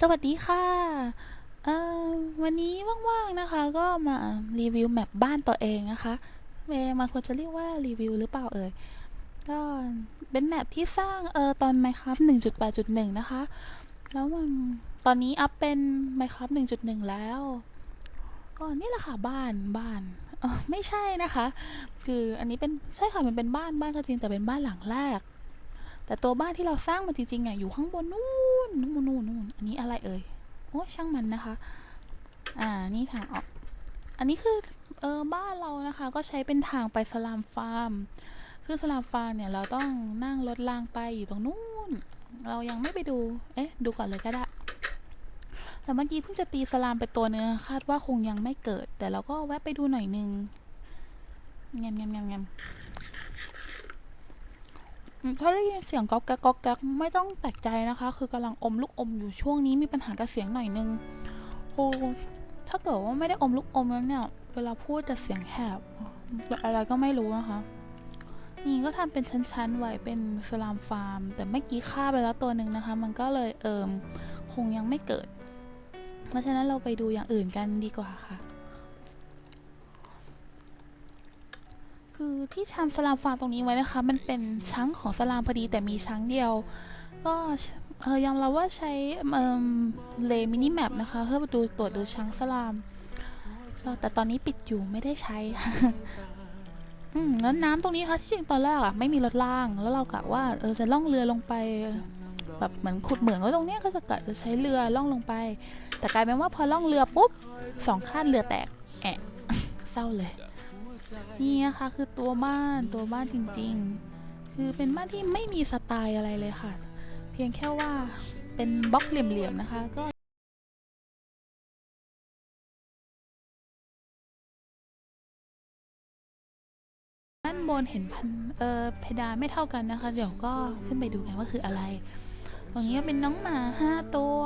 สวัสดีค่ะวันนี้ว่างๆนะคะ ก็มารีวิวแมปบ้านตัวเองนะคะเมมันควรจะเรียกว่ารีวิวหรือเปล่าเอ่ยก็เป็นแมปที่สร้างเออตอน Minecraft 1.8.1 นะคะ แล้วมันตอนนี้อัพเป็น Minecraft 1.1 แล้วก็นี่แหละค่ะบ้านบ้านไม่ใช่นะคะ คืออันนี้เป็นใช่ค่ะมันเป็นบ้านบ้านก็จริงแต่เป็นบ้านหลังแรก แต่ตัวบ้านที่เราสร้างมันจริงๆอะอยู่ข้างบนนู่นนู่นนู่นนู่นอันนี้อะไรเอ่ยโอ้ช่างมันนะคะ อ่านี่ทางออก อันนี้คือเออบ้านเรานะคะ ก็ใช้เป็นทางไปสลามฟาร์มคือสลามฟาร์มเนี่ยเราต้องนั่งรถรางไปอยู่ตรงนู้นเรายังไม่ไปดู เอ๊ะ ดูก่อนเลยก็ได้ แต่เมื่อกี้เพิ่งจะตีสลามไปตัวเนื้อคาดว่าคงยังไม่เกิด แต่เราก็แวะไปดูหน่อยนึงแงมแงมแงมแงม ถ้าได้ยินเสียงก๊อกแก๊กก๊อกแก๊กไม่ต้องแปลกใจนะคะ คือกำลังอมลูกอมอยู่ช่วงนี้มีปัญหากับเสียงหน่อยนึงโอ้ถ้าเกิดว่าไม่ได้อมลูกอมแล้วเนี่ย เวลาพูดจะเสียงแหบอะไรก็ไม่รู้นะคะ นี่ก็ทำเป็นชั้นๆไว้เป็นสลามฟาร์ม แต่เมื่อกี้ฆ่าไปแล้วตัวหนึ่งนะคะ มันก็เลยเอิมคงยังไม่เกิด เพราะฉะนั้นเราไปดูอย่างอื่นกันดีกว่าค่ะ คือที่ทำสลามฟาร์มตรงนี้ไว้นะคะ มันเป็นช้างของสลามพอดีแต่มีช้างเดียว ก็เออยอมรับว่าใช้เอ่มเลมินิแมปนะคะ เพื่อดูตรวจดูช้างสลาม แต่ตอนนี้ปิดอยู่ไม่ได้ใช้อืมแล้วน้ำตรงนี้ค่ะที่จริงตอนแรกอะไม่มีรถล่าง แล้วเรากะว่าเออจะล่องเรือลงไป แบบเหมือนขุดเหมืองไว้วตรงเนี้ยก็จะกะจะใช้เรือล่องลงไป แต่กลายเป็นว่าพอล่องเรือปุ๊บสองข้างเรือแตกแอะเศร้าเลย นี่นะคะคือตัวบ้านตัวบ้านจริงๆ คือเป็นบ้านที่ไม่มีสไตล์อะไรเลยค่ะ เพียงแค่ว่าเป็นบล็อกเหลี่ยมๆนะคะก็ด้านบนเห็นพันเออเพดานไม่เท่ากันนะคะ เดี๋ยวก็ขึ้นไปดูกันว่าคืออะไรตรงนี้เป็นน้องหมาห้าตัว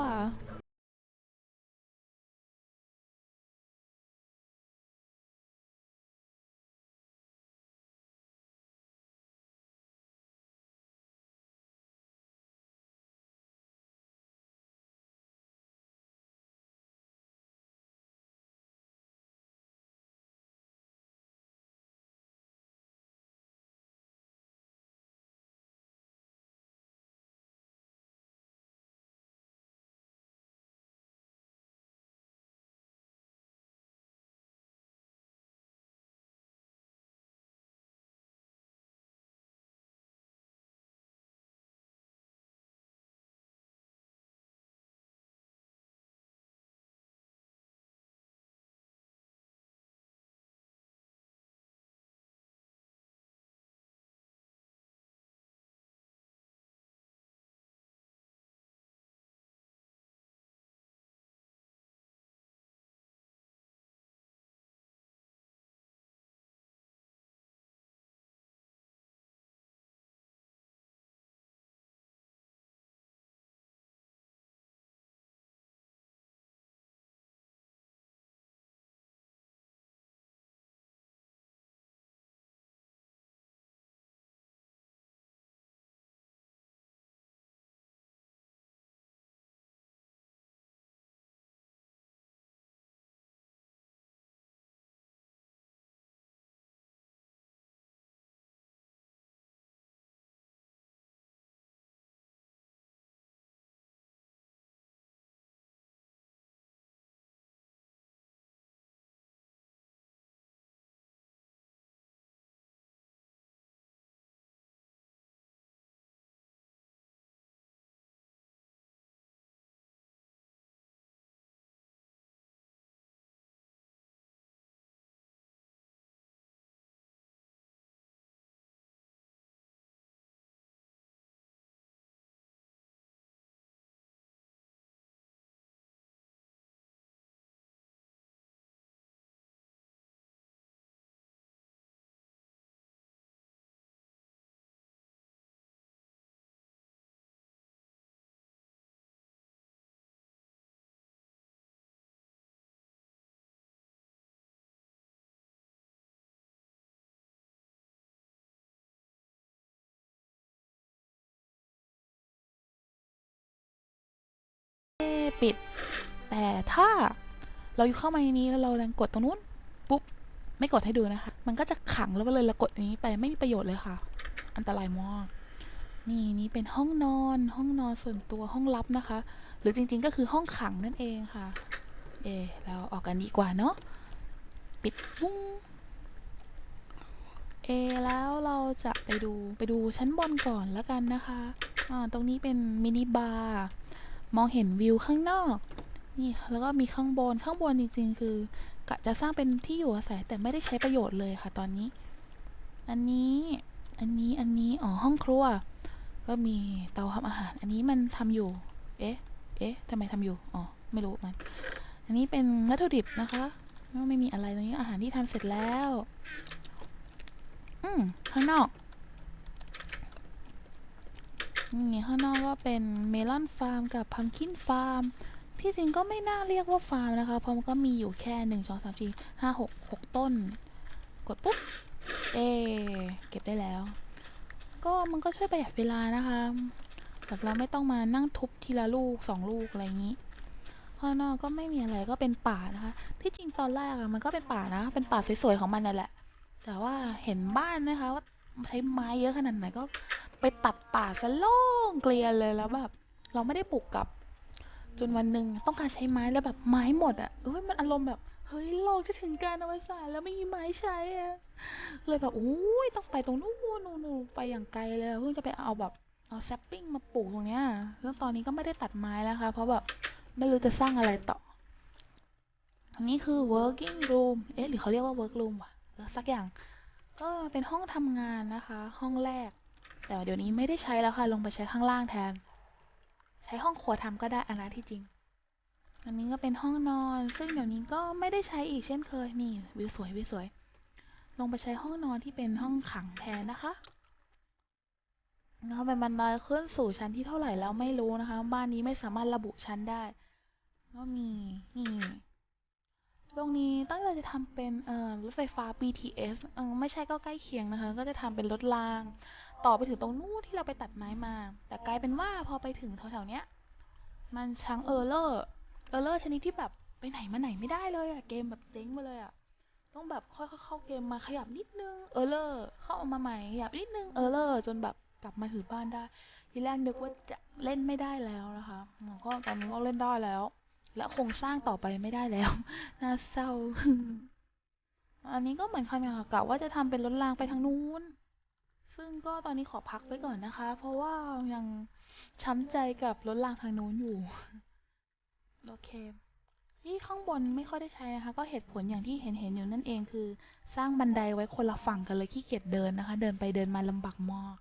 แต่ถ้าเราอยู่เข้ามาในนี้แล้วเราแรงกดตรงนู้นปุ๊บไม่กดให้ดูนะคะ มันก็จะขังแล้วไปเลยเรากดนนี้ไปไม่มีประโยชน์เลยค่ะ อันตรายมากนี่นี่เป็นห้องนอน ห้องนอนส่วนตัวห้องลับนะคะ หรือจริงๆก็คือห้องขังนั่นเองค่ะ เอเราออกกันดีกว่าเนาะปิดวุ้งเอแล้วเราจะไปดูไปดูชั้นบนก่อนแล้วกันนะคะอ่าตรงนี้เป็นมินิบาร์มองเห็นวิวข้างนอก นี่ค่ะแล้วก็มีข้างบนข้างบนจริงๆ คือกะจะสร้างเป็นที่อยู่อาศัยแต่ไม่ได้ใช้ประโยชน์เลยค่ะตอนนี้ อันนี้อันนี้อันนี้อ๋อห้องครัว ก็มีเตาทำอาหาร อันนี้มันทำอยู่ เอ๊ะเอ๊ะทำไมทำอยู่อ๋อไม่รู้มัน อันนี้เป็นวัตถุดิบนะคะก็ไม่มีอะไรตรงนี้อาหารที่ทำเสร็จแล้ว อืมข้างนอกนี่ข้างนอกก็เป็นเมลอนฟาร์มกับพัมคินฟาร์ม ที่จริงก็ไม่น่าเรียกว่าฟาร์มนะคะ เพราะมันก็มีอยู่แค่หนึ่งสองสามสี่ห้าหกหกต้น กดปุ๊บ เอ เก็บได้แล้ว ก็มันก็ช่วยประหยัดเวลานะคะ แบบเราไม่ต้องมานั่งทุบทีละลูกสองลูกอะไรอย่างนี้ข้างนอกก็ไม่มีอะไรก็เป็นป่านะคะ ที่จริงตอนแรกอะมันก็เป็นป่านะ เป็นป่าสวยๆของมันนั่นแหละ แต่ว่าเห็นบ้านนะคะว่าใช้ไม้เยอะขนาดไหนก็ไปตัดป่าซะโล่งเกลียนเลยแล้วแบบเราไม่ได้ปลูกกับ จนวันหนึ่งต้องการใช้ไม้แล้วแบบไม้หมดอะเอ้ยมันอารมณ์แบบเฮ้ยโลกจะถึงการอวสานแล้วไม่มีไม้ใช้อะเลยแบบโอ้ยต้องไปตรงนู้นนู่นไปอย่างไกลเลยเพิ่งจะไปเอาแบบเอาแซปปิ้งมาปลูกตรงเนี้ยแล้วตอนนี้ก็ไม่ได้ตัดไม้แล้วค่ะ เพราะแบบไม่รู้จะสร้างอะไรต่อ อันนี้คือ working room เอ๊ะหรือเขาเรียกว่า work room วะสักอย่าง ก็เป็นห้องทำงานนะคะ ห้องแรก แต่เดี๋ยวนี้ไม่ได้ใช้แล้วค่ะ ลงไปใช้ข้างล่างแทน ใช้ห้องครัวทำก็ได้อันนั้นที่จริง อันนี้ก็เป็นห้องนอน ซึ่งเดี๋ยวนี้ก็ไม่ได้ใช้อีกเช่นเคยนี่วิวสวยวิวสวย ลงไปใช้ห้องนอนที่เป็นห้องขังแทนนะคะแล้วเป็นบันไดขึ้นสู่ชั้นที่เท่าไหร่แล้วไม่รู้นะคะ บ้านนี้ไม่สามารถระบุชั้นได้ก็มีนี่ตรงนี้ตั้งใจจะทำเป็นเอ่อรถไฟฟ้า BTS เออไม่ใช่ก็ใกล้เคียงนะคะ ก็จะทำเป็นรถราง ต่อไปถึงตรงนู้นที่เราไปตัดไม้มา แต่กลายเป็นว่าพอไปถึงแถวๆเนี้ย มันช้างเออร์เลอร์เออร์เลอร์ชนิดที่แบบไปไหนมาไหนไม่ได้เลยอะเกมแบบเจ๊งไปเลยอะต้องแบบค่อยๆเข้าเกมมาขยับนิดนึงเออร์เลอร์เข้ามาใหม่ขยับนิดนึงเออร์เลอร์จนแบบกลับมาถึงบ้านได้ ทีแรกนึกว่าจะเล่นไม่ได้แล้วนะคะมันก็ตอนนี้ก็เล่นได้แล้ว และคงสร้างต่อไปไม่ได้แล้วน่าเศร้า อันนี้ก็เหมือนกันค่ะกะว่าจะทำเป็นรถรางไปทางนู้น ซึ่งก็ตอนนี้ขอพักไว้ก่อนนะคะ เพราะว่ายังช้ำใจกับรถรางทางโน้นอยู่ โอเค นี่ข้างบนไม่ค่อยได้ใช้นะคะ ก็เหตุผลอย่างที่เห็นเห็นอยู่นั่นเองคือ สร้างบันไดไว้คนละฝั่งกันเลยขี้เกียจเดินนะคะ เดินไปเดินมาลำบากมาก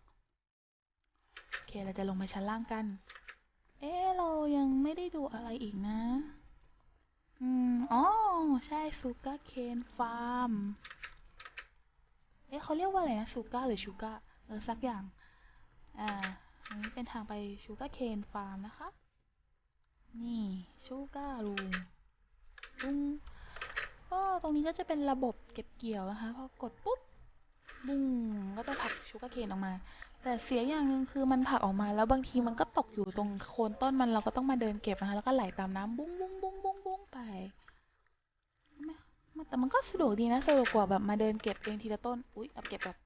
โอเค เราจะลงมาชั้นล่างกัน เอ๊เรายังไม่ได้ดูอะไรอีกนะ อืมอ๋อใช่ซูก a เคนฟาร์มเอ๊ะเขาเรียกว่าอะไรนะซูก a หรือชูก a เออสักอย่าง อ่าอันนี้เป็นทางไปชูก a เคนฟาร์มนะคะ นี่ชูก a รูมปุ้งก็ตรงนี้ก็จะเป็นระบบเก็บเกี่ยวนะคะพอกดปุ๊บบุ้งก็จะผลักชูก a เคนออกมา แต่เสียอย่างหนึ่งคือมันผลักออกมา แล้วบางทีมันก็ตกอยู่ตรงโคนต้นมันเราก็ต้องมาเดินเก็บนะคะ แล้วก็ไหลตามน้ำบุ้งบุ้งบุ้งบุ้งบุ้งไปแต่มันก็สะดวกดีนะสะดวกกว่าแบบมาเดินเก็บเองทีละต้น อุ๊ยเอาเก็บแบบ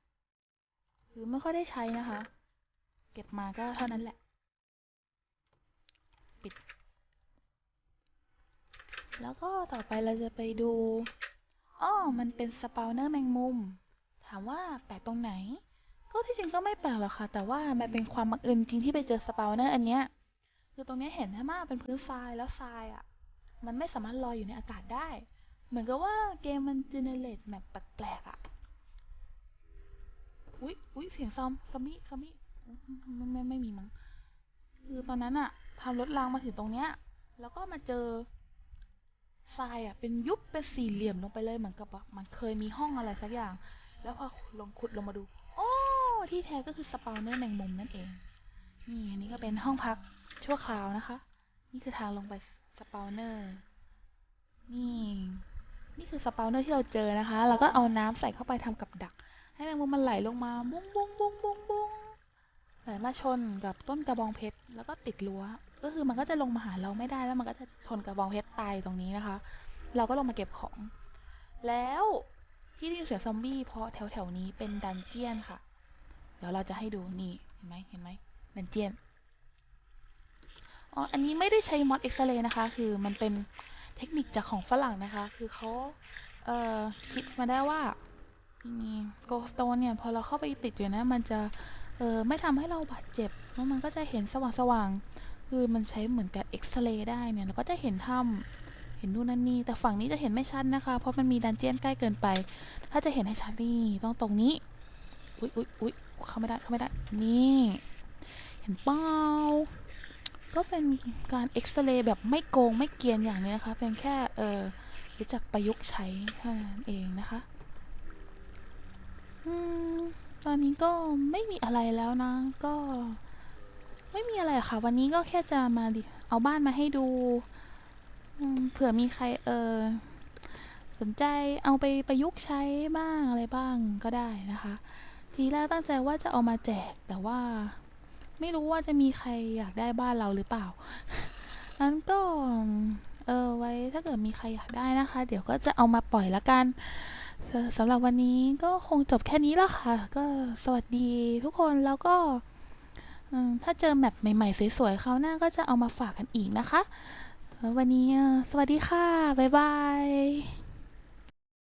คือไม่ค่อยได้ใช้นะคะ เก็บมาก็เท่านั้นแหละ ปิด แล้วก็ต่อไปเราจะไปดูอ้อมันเป็นสปาวเนอร์แมงมุม ถามว่าแปลกตรงไหน ก็ที่จริงก็ไม่แปลกหรอกค่ะ แต่ว่ามันเป็นความบังเอิญจริงที่ไปเจอสปาวเนอร์อันเนี้ย คือตรงนี้เห็นใช่ไหมเป็นพื้นทรายแล้วทรายอะ มันไม่สามารถลอยอยู่ในอากาศได้ เหมือนกับว่าเกมมันเจเนเรตแมปแปลกๆอะ อุ๊ยอุ๊ยเสียงซอมซอมบี้ซอมบี้ไม่ไม่ไม่มีมั้งคือตอนนั้นอะทำรถรางมาถึงตรงเนี้ย แล้วก็มาเจอทรายอะเป็นยุบเป็นสี่เหลี่ยมลงไปเลยเหมือนกับว่ามันเคยมีห้องอะไรสักอย่าง แล้วพอลงขุดลงมาดู โอ้ที่แท้ก็คือสปาวเนอร์แมงมุมนั่นเอง นี่อันนี้ก็เป็นห้องพักชั่วคราวนะคะ นี่คือทางลงไปสปาวเนอร์นี่นี่คือสปาวเนอร์ที่เราเจอนะคะ แล้วก็เอาน้ำใส่เข้าไปทำกับดัก ให้แมงมุมมันไหลลงมาบุ้งบุ้งบุ้งบุ้งบุ้งไหลมาชนกับต้นกระบองเพชรแล้วก็ติดรั้ว ก็คือมันก็จะลงมาหาเราไม่ได้แล้วมันก็จะชนกับบองเพชรตายตรงนี้นะคะ เราก็ลงมาเก็บของ แล้วที่ได้ยินเสียงซอมบี้เพราะแถวแถวนี้เป็นดันเจียนค่ะ เดี๋ยวเราจะให้ดูนี่เห็นไหมเห็นไหมดันเจียนอ๋ออันนี้ไม่ได้ใช้มอดเอ็กซเรย์นะคะ คือมันเป็นเทคนิคจากของฝรั่งนะคะ คือเขาเอ่อคิดมาได้ว่า มีโกสโตนเนี่ยพอเราเข้าไปติดอยู่นะ มันจะเออไม่ทำให้เราบาดเจ็บแล้วมันก็จะเห็นสว่างสว่างๆคือมันใช้เหมือนกับเอ็กซเรย์ได้เนี่ยเราก็จะเห็นถ้ำเห็นนู่นนั่นนี่แต่ฝั่งนี้จะเห็นไม่ชัดนะคะ เพราะมันมีดันเจียนใกล้เกินไป ถ้าจะเห็นให้ชัดนี่ต้องตรงนี้อุ๊ยอุ๊ยอุ๊ยเข้าไม่ได้เข้าไม่ได้นี่เห็นเปล่าก็เป็นการเอ็กซเรย์แบบไม่โกงไม่เกียนอย่างนี้นะคะเพียงแค่เออรู้จักประยุกต์ใช้เท่านั้นเองนะคะ ตอนนี้ก็ไม่มีอะไรแล้วนะ ก็ไม่มีอะไรค่ะ วันนี้ก็แค่จะมาดิเอาบ้านมาให้ดูเผื่อมีใครเออสนใจเอาไปประยุกต์ใช้บ้างอะไรบ้างก็ได้นะคะ ทีแรกตั้งใจว่าจะเอามาแจกแต่ว่า ไม่รู้ว่าจะมีใครอยากได้บ้านเราหรือเปล่านั้นก็เออไว้ถ้าเกิดมีใครอยากได้นะคะ เดี๋ยวก็จะเอามาปล่อยละกัน สำหรับวันนี้ก็คงจบแค่นี้แล้วค่ะ ก็สวัสดีทุกคนแล้วก็ถ้าเจอแมปใหม่ๆ สวยๆคราวหน้าก็จะเอามาฝากกันอีกนะคะ วันนี้สวัสดีค่ะ บ๊ายบาย